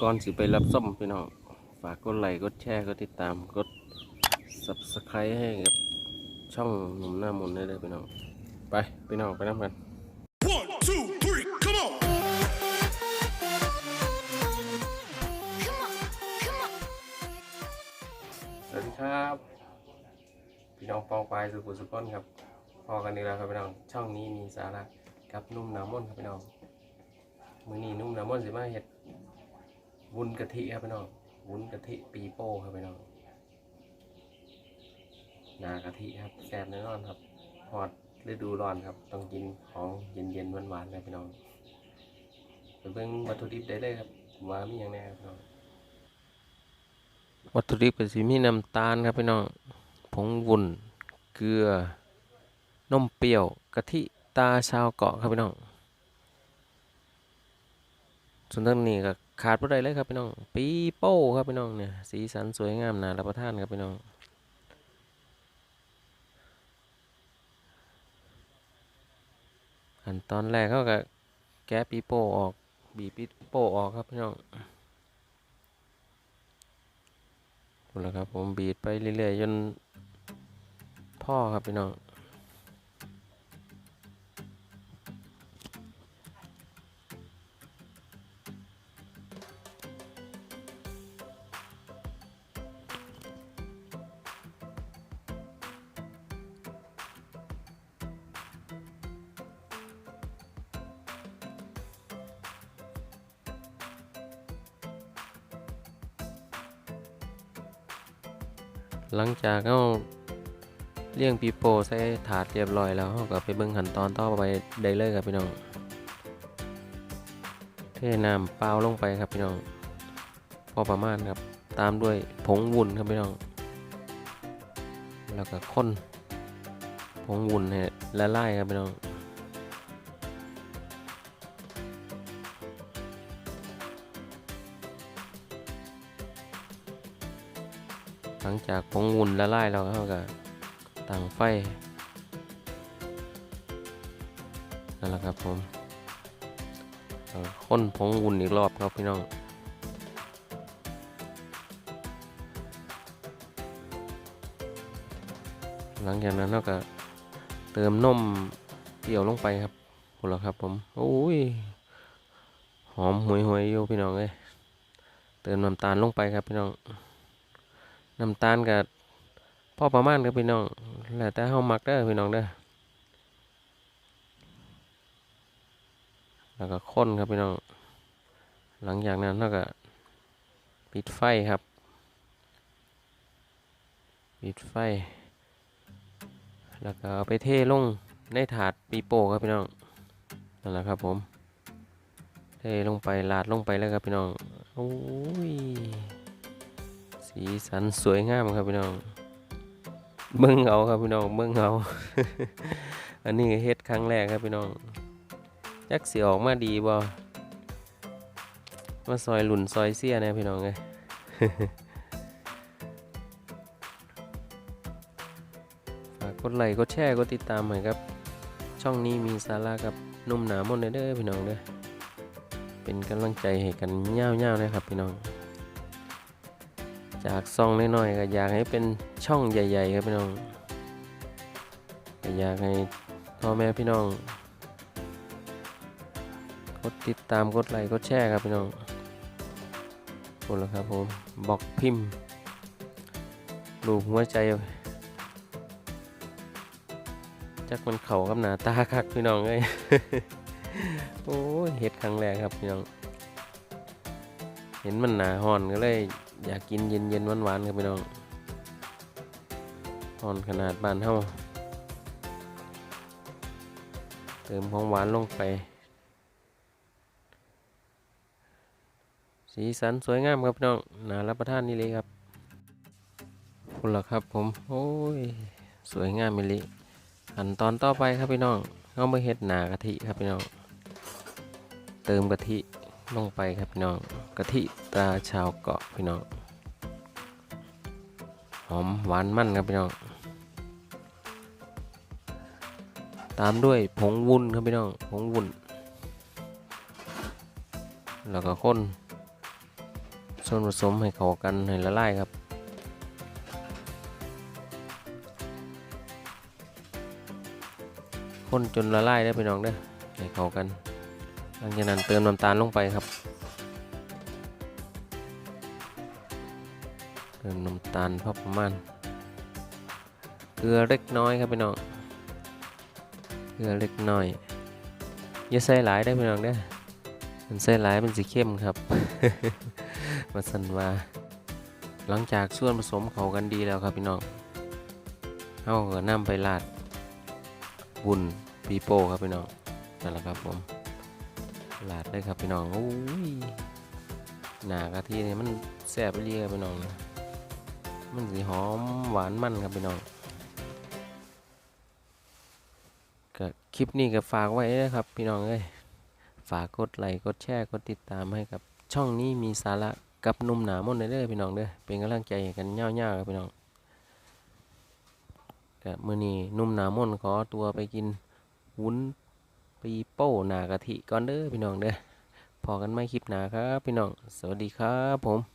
ก่อนสิไปรับส้มพี่น้อง ฝากกดไลค์กดแชร์กดติดตามกด subscribe ให้กับช่องหนุ่มหน้ามนต์ได้เลยพี่น้อง ไปพี่น้องไปน้ำกัน One, two, three, come on! Come on, come on. สวัสดีครับ พี่น้องปองปลายสุขุมสุขนครับ พอกันอีกแล้วครับพี่น้อง ช่องนี้มีสาระกับนุ่มน้ำมนต์ครับพี่น้อง มื้อนี้นุ่มน้ำมนต์สิมาเฮ็ด วุ้นกะทิครับพี่น้องวุ้นกะทิปีโป้ครับพี่น้องนากะทิครับแซ่บแน่นอนครับฮอดฤดูร้อนครับ ต้องกินของเย็นๆหวานๆเลยพี่น้องไปเบิ่งวัตถุดิบได้เลยครับว่ามีอย่างแน่ครับพี่น้องวัตถุดิบก็สิมีน้ำตาลครับพี่น้องผงวุ้นเกลือนมเปรี้ยวกะทิตาชาวเกาะครับพี่น้อง ส่วนทางนี้ก็ขาดบ่ได้เลยครับพี่น้อง ปีโป้ครับพี่น้องเนี่ย สีสันสวยงามน่ารับประทานครับพี่น้องขั้นตอนแรกเขาก็แกะปีโป้ออก บีปีโป้ออกครับพี่น้องนั่นแหละครับผมบีดไปเรื่อยๆจนพ่อครับพี่น้อง หลังจากเขาเลี้ยงปีโป้ใส่ถาดเรียบร้อยแล้วเขาก็ไปเบิ่งขั้นตอนต่อไปได้เลยครับพี่น้อง เทน้ำเปล่าลงไปครับพี่น้อง พอประมาณครับ ตามด้วยผงวุ้นครับพี่น้อง แล้วก็ข้นผงวุ้นให้ละลายครับพี่น้อง หลังจากผงวุ้นละลายแล้วเขาก็ตั้งไฟนั่นแหละครับผมค้นผงวุ้นอีกรอบครับพี่น้องหลังจากนั้นเราก็เติมนมเปรี้ยวลงไปครับหมดแล้วครับผมโอ้ยหอมหวยหวยอยู่พี่น้องเลยเติมน้ำตาลลงไปครับพี่น้อง น้ำตาลกับพ่อประมาณครับพี่น้องแล้วแต่เฮามักเด้อพี่น้องเด้อแล้วก็ข้นครับพี่น้อง หลังจากนั้นเราก็ปิดไฟครับ ปิดไฟ แล้วก็เอาไปเทลงในถาดปีโป้ครับพี่น้องนั่นแหละครับผม เทลงไปลาดลงไปแล้วครับพี่น้องโอ้ย สีสันสวยงามครับพี่น้องเบิ่งเอาครับพี่น้องเบิ่งเอา อันนี้เฮ็ดครั้งแรกครับพี่น้องจักสิออกมาดีบ่มาซอยหลุนซอยเสียแนะพี่น้องเอ้ยฝากกดไลค์กดแชร์กดติดตามให้ครับ ช่องนี้มีสาระกับนุ่มหนามนต์เด้อพี่น้องเด้อเป็นกำลังใจให้กันยาวๆนะครับพี่น้อง จากซองน้อยๆก็อยากให้เป็นช่องใหญ่ ๆ ครับพี่น้องอยากให้พ่อแม่พี่น้องกดติดตามกดไลค์กดแชร์ครับพี่น้องขอบคุณแล้วครับผมบอกพิมพ์รูปหัวใจจักมันเข่ากับหนาตาคักพี่น้องเอ้ยโอ้ยเฮ็ดครั้งแรกครับพี่น้อง เห็นมันหนาห่อนก็เลย อยากกินเย็นเย็นๆหวานๆครับพี่น้องห่อนขนาดบ้านเฮาเติมของหวานลงไป สีสันสวยงามครับพี่น้องน่ารับประทานนี่เลยครับคุณล่ะครับผม โอ้ย สวยงามมิลิขั้นตอนต่อไปครับพี่น้องเอามาเฮ็ดหนากะทิครับพี่น้อง เติมกะทิ ลงไปครับพี่น้องกะทิตราชาวเกาะพี่น้องหอมหวานมันครับพี่น้องตามด้วยผงวุ้นครับพี่น้องผงวุ้นแล้วก็ข้นส่วนผสมให้เข้ากันให้ละลายครับคนจนละลายได้พี่น้องเด้อให้เข้ากัน หลังจากนั้นเติมน้ำตาลลงไปครับ เติมน้ำตาลพอประมาณเกลือเล็กน้อยครับพี่น้องเกลือเล็กน้อยอย่าใส่หลายได้พี่น้องเด้อมันใส่หลายมันสีเข้มครับ มาสันว่า หลังจากส่วนผสมเข้ากันดีแล้วครับพี่น้องเอาก็นำไปราดวุ้นปีโป้ครับพี่น้องนั่นแหละครับผม ราดเลยครับพี่น้องโอ้ยหนากะทินี่มันแซ่บไปเรียครับพี่น้องนะมันสีหอมหวานมันครับพี่น้องก็คลิปนี้ก็ฝากไว้นะครับพี่น้องเอ้ยฝากกดไลค์กดแชร์กดติดตามให้กับช่องนี้มีสาระกับนุ่มหนามนต์เด้อพี่น้องเด้อเป็นกำลังใจให้กันเง่าๆครับพี่น้องก็มื้อนี้นุ่มหนามนต์ขอตัวไปกินวุ้น ปีโป้หนากะทิก่อนเด้อพี่น้องเด้อพอกันไม่คลิปหนาครับพี่น้อง สวัสดีครับผม